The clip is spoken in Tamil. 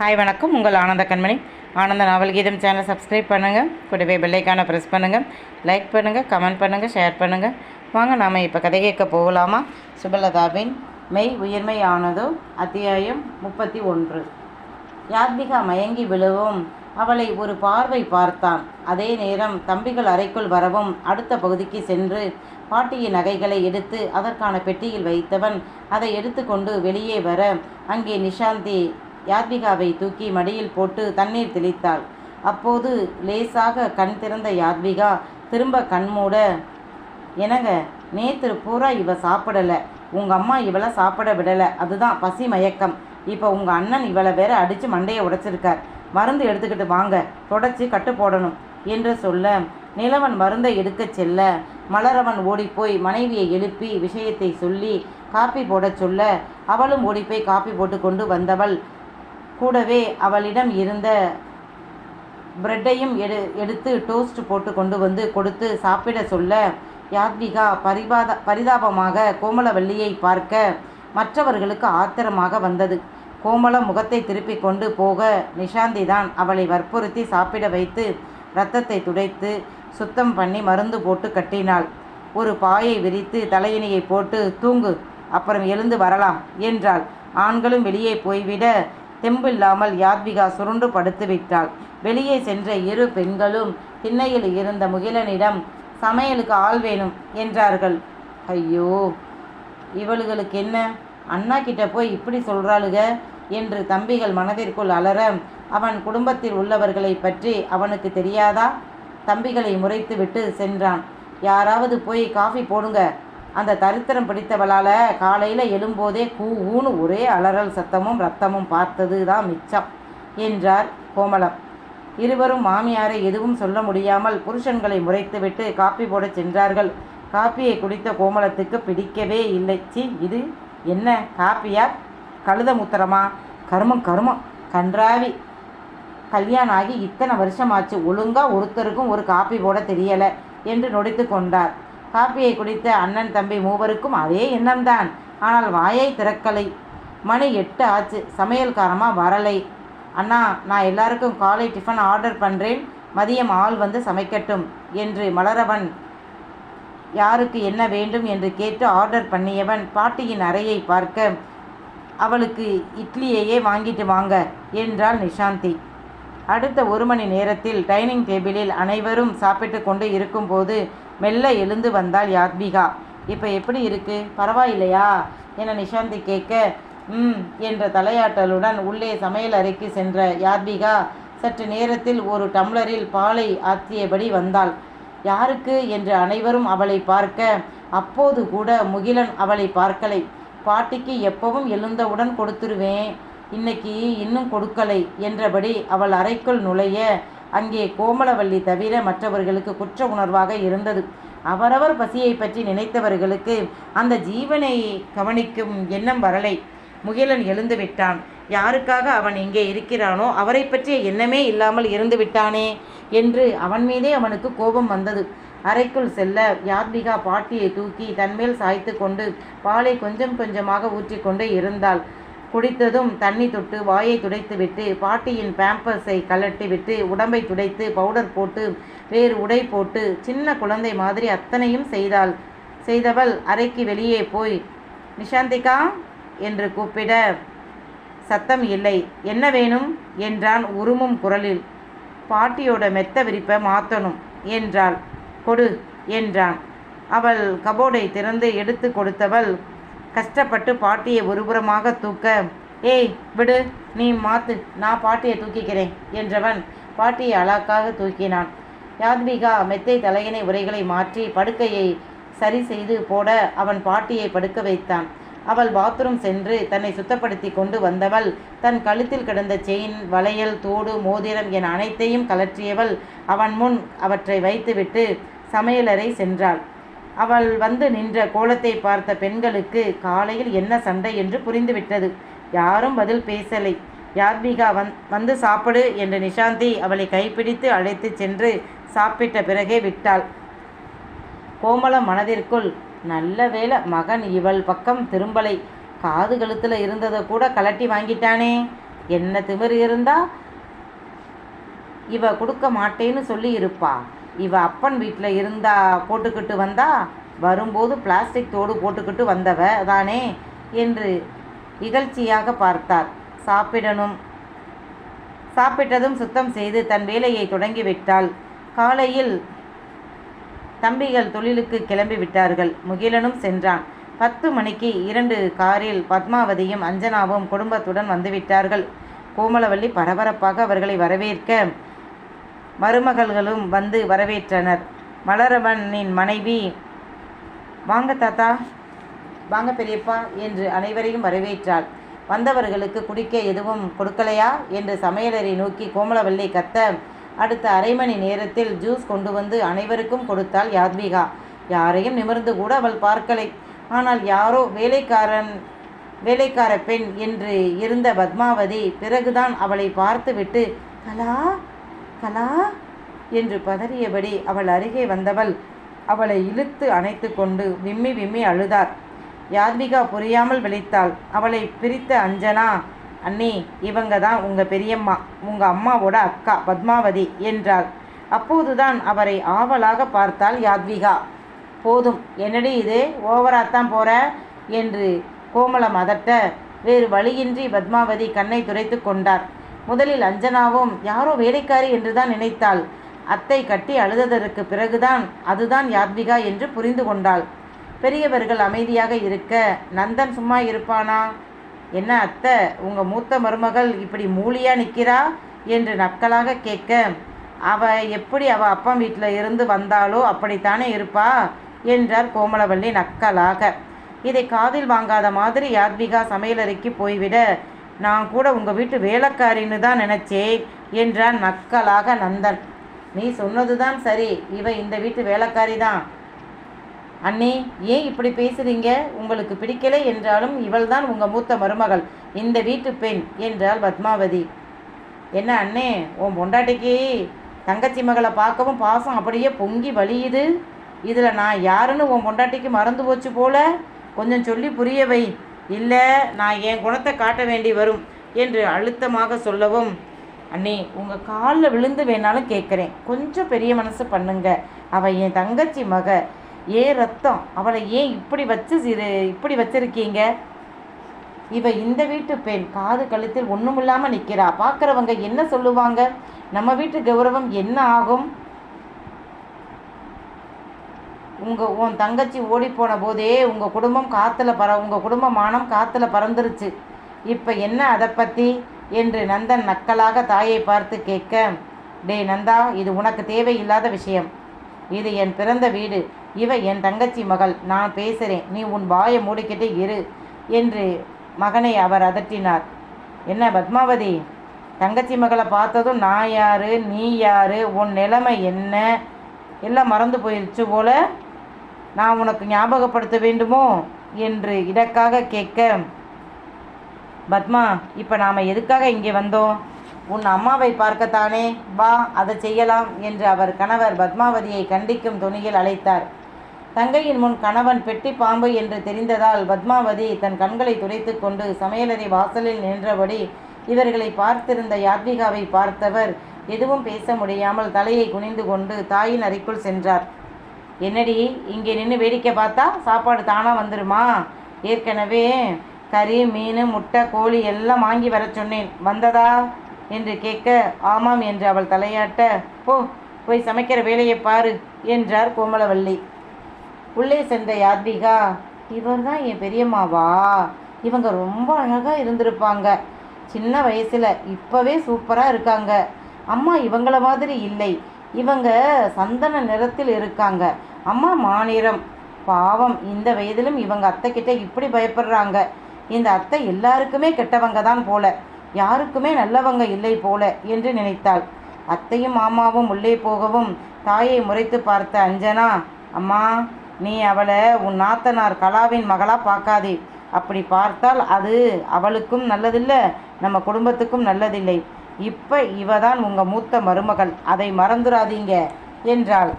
ஹாய் வணக்கம். உங்கள் ஆனந்த கண்மணி. ஆனந்த நாவல் கீதம் சேனல் சப்ஸ்கிரைப் பண்ணுங்கள் கூடவே பெல்லைக்கான ப்ரெஸ் பண்ணுங்கள் லைக் பண்ணுங்கள் கமெண்ட் பண்ணுங்கள் ஷேர் பண்ணுங்கள் வாங்க நாம் இப்போ கதை கேட்க போகலாமா? சுபலதாவின் மெய் உயிர்மை ஆனதோ அத்தியாயம் முப்பத்தி ஒன்று. யாத்மிகா மயங்கி விழவும். அவளை ஒரு பார்வை பார்த்தான். அதே நேரம் தம்பிகள் அறைக்குள் வரவும் அடுத்த பகுதிக்கு சென்று பாட்டியின் நகைகளை எடுத்து அதற்கான பெட்டியில் வைத்தவன் அதை எடுத்துக்கொண்டு வெளியே வர அங்கே நிஷாந்தி யாத்விகாவை தூக்கி மடியில் போட்டு தண்ணீர் தெளித்தாள். அப்போது லேசாக கண் திறந்த யாத்விகா திரும்ப கண் மூட என்னங்க நேற்று பூரா இவ சாப்பிடலை. உங்கள் அம்மா இவளை சாப்பிட விடலை. அதுதான் பசி மயக்கம். இப்போ உங்கள் அண்ணன் இவளை வேற அடித்து மண்டையை உடைச்சிருக்கார். மருந்து எடுத்துக்கிட்டு வாங்க. தொடச்சி கட்டு போடணும் என்று சொல்ல நிலவன் மருந்தை எடுக்கச் செல்ல. மலரவன் ஓடிப்போய் மனைவியை எழுப்பி விஷயத்தை சொல்லி காப்பி போடச் சொல்ல. அவளும் ஓடிப்போய் காப்பி போட்டு கொண்டு வந்தவள். கூடவே அவளிடம் இருந்த பிரெட்டையும் எடு எடுத்து டோஸ்ட் போட்டு கொண்டு வந்து கொடுத்து சாப்பிட சொல்ல யாத்விகா பரிபாத பரிதாபமாக கோமலவல்லியை பார்க்க மற்றவர்களுக்கு ஆத்திரமாக வந்தது. கோமல முகத்தை திருப்பி கொண்டு போக நிஷாந்தி தான் அவளை வற்புறுத்தி சாப்பிட வைத்து இரத்தத்தை துடைத்து சுத்தம் பண்ணி மருந்து போட்டு கட்டினாள். ஒரு பாயை விரித்து தலையணியை போட்டு தூங்கு அப்புறம் எழுந்து வரலாம் என்றாள். ஆண்களும் வெளியே போய்விட தெம்பில்லாமல் யாத்விகா சுருண்டு படுத்து விட்டாள். வெளியே சென்ற இரு பெண்களும் திண்ணையில் இருந்த முகிலனிடம் சமையலுக்கு ஆள் வேணும் என்றார்கள். ஐயோ இவளுகளுக்கு என்ன? அண்ணா கிட்ட போய் இப்படி சொல்றாளுக? என்று தம்பிகள் மனதிற்குள் அலற அவன் குடும்பத்தில் உள்ளவர்களை பற்றி அவனுக்கு தெரியாதா? தம்பிகளை முறைத்து விட்டு சென்றான். யாராவது போய் காஃபி போடுங்க அந்த தரித்திரம் பிடித்தவளால் காலையில் எழும்போதே கூன்னு ஒரே அலறல் சத்தமும் ரத்தமும் பார்த்தது தான் மிச்சம் என்றார் கோமலம் இருவரும் மாமியாரை எதுவும் சொல்ல முடியாமல் புருஷன்களை முறைத்துவிட்டு காப்பி போடச் சென்றார்கள். காப்பியை குடித்த கோமலத்துக்கு பிடிக்கவே இல்லை. சி இது என்ன காப்பியா? கழுத முத்திரமா? கருமம் கருமம். கன்றாவி. கல்யாணம் ஆகி இத்தனை வருஷமாச்சு ஒழுங்கா ஒருத்தருக்கும் ஒரு காப்பி போட தெரியலை என்று நொடித்து கொண்டார். காப்பியை குடித்த அண்ணன் தம்பி மூவருக்கும் அதே எண்ணம்தான். ஆனால் வாயை திறக்கலை. மணி எட்டு ஆச்சு. சமையல்காரமாக வரலை. அண்ணா நான் எல்லாருக்கும் காலை டிஃபன் ஆர்டர் பண்ணுறேன் மதியம் ஆள் வந்து சமைக்கட்டும் என்று மலரவன். யாருக்கு என்ன வேண்டும்? என்று கேட்டு ஆர்டர் பண்ணியவன் பாட்டியின் அறையை பார்க்க அவளுக்கு இட்லியையே வாங்கிட்டு வாங்க என்றாள் நிஷாந்தி. அடுத்த ஒரு மணி நேரத்தில் டைனிங் டேபிளில் அனைவரும் சாப்பிட்டு கொண்டு இருக்கும்போது மெல்ல எழுந்து வந்தாள் யாத்விகா. இப்போ எப்படி இருக்கு? பரவாயில்லையா? என நிஷாந்தி கேட்க ம் என்ற தலையாட்டலுடன் உள்ளே சமையல் அறைக்கு சென்ற யாத்விகா சற்று நேரத்தில் ஒரு டம்ளரில் பாலை ஆற்றியபடி வந்தாள். யாருக்கு? என்று அனைவரும் அவளை பார்க்க அப்போது கூட முகிலன் அவளை பார்க்கலை. பாட்டிக்கு எப்பவும் எழுந்தவுடன் கொடுத்துருவேன். இன்னைக்கு இன்னும் கொடுக்கலை என்றபடி அவள் அறைக்குள் நுழைய அங்கே கோமலவல்லி தவிர மற்றவர்களுக்கு குற்ற உணர்வாக இருந்தது. அவரவர் பசியை பற்றி நினைத்தவர்களுக்கு அந்த ஜீவனை கவனிக்கும் எண்ணம் வரலை. முகிலன் எழுந்து விட்டான். யாருக்காக அவன் இங்கே இருக்கிறானோ அவரை பற்றிய எண்ணமே இல்லாமல் இருந்து விட்டானே என்று அவன் மீதே அவனுக்கு கோபம் வந்தது. அறைக்குள் செல்ல யாத்விகா பாட்டியை தூக்கி தன்மேல் சாய்த்து கொண்டு பாலை கொஞ்சம் கொஞ்சமாக ஊற்றிக்கொண்டு இருந்தாள். குடித்ததும் தண்ணி தொட்டு வாயை துடைத்துவிட்டு பாட்டியின் பேம்பர்ஸை கலட்டிவிட்டு உடம்பை துடைத்து பவுடர் போட்டு வேறு உடை போட்டு சின்ன குழந்தை மாதிரி அத்தனையும் செய்தாள். செய்தவள் அறைக்கு வெளியே போய் நிஷாந்திகா என்று கூப்பிட சத்தம் இல்லை. என்ன வேணும்? என்றான் உருமும் குரலில். பாட்டியோட மெத்த விரிப்பை மாற்றணும் என்றாள். கொடு என்றான். அவள் கபோர்டை திறந்து எடுத்து கொடுத்தவள் கஷ்டப்பட்டு பாட்டியை ஒருபுறமாக தூக்க ஏய் விடு நீ மாத்து நான் பாட்டியை தூக்கிக்கிறேன் என்றவன் பாட்டியை அலாக்காக தூக்கினான். யாத்விகா மெத்தை தலையணை உரைகளை மாற்றி படுக்கையை சரி செய்து போட அவன் பாட்டியை படுக்க வைத்தான். அவள் பாத்ரூம் சென்று தன்னை சுத்தப்படுத்தி கொண்டு வந்தவள் தன் கழுத்தில் கிடந்த செயின் வளையல் தோடு மோதிரம் என அனைத்தையும் கலற்றியவள் அவன் முன் அவற்றை வைத்துவிட்டு சமையலறை சென்றாள். அவள் வந்து நின்ற கோலத்தை பார்த்த பெண்களுக்கு காலையில் என்ன சண்டை என்று புரிந்துவிட்டது. யாரும் பதில் பேசலை. யாத்மிகா வந் வந்து சாப்பிடு என்று நிஷாந்தி அவளை கைப்பிடித்து அழைத்துச் சென்று சாப்பிட்ட பிறகே விட்டாள். கோமளம் மனதிற்குள் நல்ல வேளை மகன் இவள் பக்கம் திரும்பலை. காது கழுத்தில் இருந்ததை கூட கலட்டி வாங்கிட்டானே. என்ன திமிர் இருந்தா? இவ கொடுக்க மாட்டேன்னு சொல்லி இருப்பா இவ அப்பன் வீட்டில் இருந்தா போட்டுக்கிட்டு வந்தா வரும்போது பிளாஸ்டிக் தோடு போட்டுக்கிட்டு வந்தவ தானே என்று இகழ்ச்சியாக பார்த்தார். சாப்பிடணும். சாப்பிட்டதும் சுத்தம் செய்து தன் வேலையை தொடங்கிவிட்டாள் காலையில் தம்பிகள் தொழிலுக்கு கிளம்பி விட்டார்கள். முகிலனும் சென்றான். பத்து மணிக்கு இரண்டு காரில் பத்மாவதியும் அஞ்சனாவும் குடும்பத்துடன் வந்துவிட்டார்கள் கோமலவல்லி பரபரப்பாக அவர்களை வரவேற்க மருமகள்களும் வந்து வரவேற்றனர். மலரவனின் மனைவி வாங்க தாத்தா வாங்க பெரியப்பா என்று அனைவரையும் வரவேற்றாள். வந்தவர்களுக்கு குடிக்க எதுவும் கொடுக்கலையா என்று சமையலரை நோக்கி கோமலவல்லி கத்த அடுத்த அரை மணி நேரத்தில் ஜூஸ் கொண்டு வந்து அனைவருக்கும் கொடுத்தாள் யாத்விகா யாரையும் நிமிர்ந்து கூட அவள் பார்க்கலை. ஆனால் யாரோ வேலைக்காரன் வேலைக்கார பெண் என்று இருந்த பத்மாவதி பிறகுதான் அவளை பார்த்துவிட்டு கலா கலா என்று பதறியபடி அவள் அருகே வந்தவள் அவளை இழுத்து அணைத்து கொண்டு விம்மி விம்மி அழுதார். யாத்விகா புரியாமல் விழித்தாள். அவளை பிரித்த அஞ்சனா அண்ணி இவங்க தான் உங்கள் பெரியம்மா. உங்கள் அம்மாவோட அக்கா பத்மாவதி என்றாள். அப்போதுதான் அவரை ஆவலாக பார்த்தாள் யாத்விகா போதும். என்னடி இது? ஓவராத்தான் போற? என்று கோமலம் அதட்ட வேறு வழியின்றி பத்மாவதி கண்ணை துரைத்து கொண்டார். முதலில் அஞ்சனாவும் யாரோ வேலைக்காரி என்றுதான் நினைத்தாள். அத்தை கட்டி அழுததற்கு பிறகுதான் அதுதான் யாத்விகா என்று புரிந்து கொண்டாள். பெரியவர்கள் அமைதியாக இருக்க நந்தன் சும்மா இருப்பானா? என்ன அத்தை உங்க மூத்த மருமகள் இப்படி மூலியா நிற்கிறா என்று நக்கலாக கேட்க அவ எப்படி அவ அப்பா வீட்டில் இருந்து வந்தாலோ அப்படித்தானே இருப்பா? என்றார் கோமலவள்ளி நக்கலாக. இதை காதில் வாங்காத மாதிரி யாத்விகா சமையலறைக்கு போய்விட நான் கூட உங்கள் வீட்டு வேலைக்காரின்னு தான் நினச்சேன் என்றான் நக்கலாக நந்தன். நீ சொன்னதுதான் சரி. இவ இந்த வீட்டு வேலைக்காரி தான். அண்ணே ஏன் இப்படி பேசுறீங்க? உங்களுக்கு பிடிக்கலை என்றாலும் இவள்தான் உங்கள் மூத்த மருமகள். இந்த வீட்டு பெண் என்றாள் பத்மாவதி. என்ன அண்ணே உன் பொண்டாட்டிக்கு தங்கச்சி மகளை பார்க்கவும் பாசம் அப்படியே பொங்கி வலியுது இதில் நான் யாருன்னு உன் பொண்டாட்டிக்கு மறந்து போச்சு போல. கொஞ்சம் சொல்லி புரிய வை. இல்லை நான் என் குணத்தை காட்ட வேண்டி வரும் என்று அழுத்தமாக சொல்லவும் அண்ணே உங்கள் காலில் விழுந்து வேணாலும் கேட்குறேன். கொஞ்சம் பெரிய மனசு பண்ணுங்க. அவள் என் தங்கச்சி மக. ஏன் ரத்தம் அவளை ஏன் இப்படி வச்சு சிறு இப்படி வச்சிருக்கீங்க? இவ இந்த வீட்டு பெண் காது கழுத்தில் ஒன்றுமில்லாமல் நிற்கிறா பார்க்குறவங்க என்ன சொல்லுவாங்க? நம்ம வீட்டு கௌரவம் என்ன ஆகும்? உங்கள் உன் தங்கச்சி ஓடிப்போன போதே உங்கள் குடும்பம் காற்றுல பற உங்கள் குடும்ப மானம் காற்றுல பறந்துருச்சு. இப்போ என்ன அதை பற்றி என்று நந்தன் நக்கலாக தாயை பார்த்து கேட்க டே நந்தா இது உனக்கு தேவையில்லாத விஷயம். இது என் பிறந்த வீடு. இவ என் தங்கச்சி மகள். நான் பேசுகிறேன் நீ உன் வாயை மூடிக்கிட்டு இரு என்று மகனை அவர் அதட்டினார். என்ன பத்மாவதி? தங்கச்சி மகளை பார்த்ததும் நான் யாரு? நீ யாரு? உன் நிலைமை என்ன? எல்லாம் மறந்து போயிடுச்சு போல. நான் உனக்கு ஞாபகப்படுத்த வேண்டுமோ என்று இதற்காக கேட்க பத்மா இப்போ நாம் எதுக்காக இங்கே வந்தோம்? உன் அம்மாவை பார்க்கத்தானே? வா அதை செய்யலாம் என்று அவர் கணவர் பத்மாவதியை கண்டிக்கும் துணியில் அழைத்தார். தங்கையின் முன் கணவன் பெட்டி பாம்பு என்று தெரிந்ததால் பத்மாவதி தன் கண்களை துடைத்து கொண்டு சமையலறை வாசலில் நின்றபடி இவர்களை பார்த்திருந்த யாத்விகாவை பார்த்தவர் எதுவும் பேச முடியாமல் தலையை குனிந்து கொண்டு தாயின் அறைக்குள் சென்றார். என்னடி இங்கே நின்று வேடிக்கை பார்த்தா சாப்பாடு தானாக வந்துடுமா ஏற்கனவே கறி மீன் முட்டை கோழி எல்லாம் வாங்கி வர சொன்னேன். வந்ததா? என்று கேட்க ஆமாம் என்று அவள் தலையாட்ட போ போய் சமைக்கிற வேலையை பாரு என்றார் கோமலவல்லி. உள்ளே சென்ற யாத்விகா இவர் தான் என் பெரியம்மாவா? இவங்க ரொம்ப அழகாக இருந்திருப்பாங்க. சின்ன வயசில் இப்போவே சூப்பராக இருக்காங்க. அம்மா இவங்கள மாதிரி இல்லை. இவங்க சந்தன நிறத்தில் இருக்காங்க. அம்மா மாநிறம். பாவம் இந்த வயதிலும் இவங்க அத்தை கிட்ட இப்படி பயப்படுறாங்க. இந்த அத்தை எல்லாருக்குமே கெட்டவங்க தான் போல. யாருக்குமே நல்லவங்க இல்லை போல என்று நினைத்தாள். அத்தையும் மாமாவும் உள்ளே போகவும் தாயை முறைத்து பார்த்த அஞ்சனா அம்மா நீ அவளை உன் நாத்தனார் கலாவின் மகளாக பார்க்காதே. அப்படி பார்த்தால் அது அவளுக்கும் நல்லதில்லை நம்ம குடும்பத்துக்கும் நல்லதில்லை. இப்போ இவ தான் உங்கள் மூத்த மருமகள். அதை மறந்துடாதீங்க என்றாள்.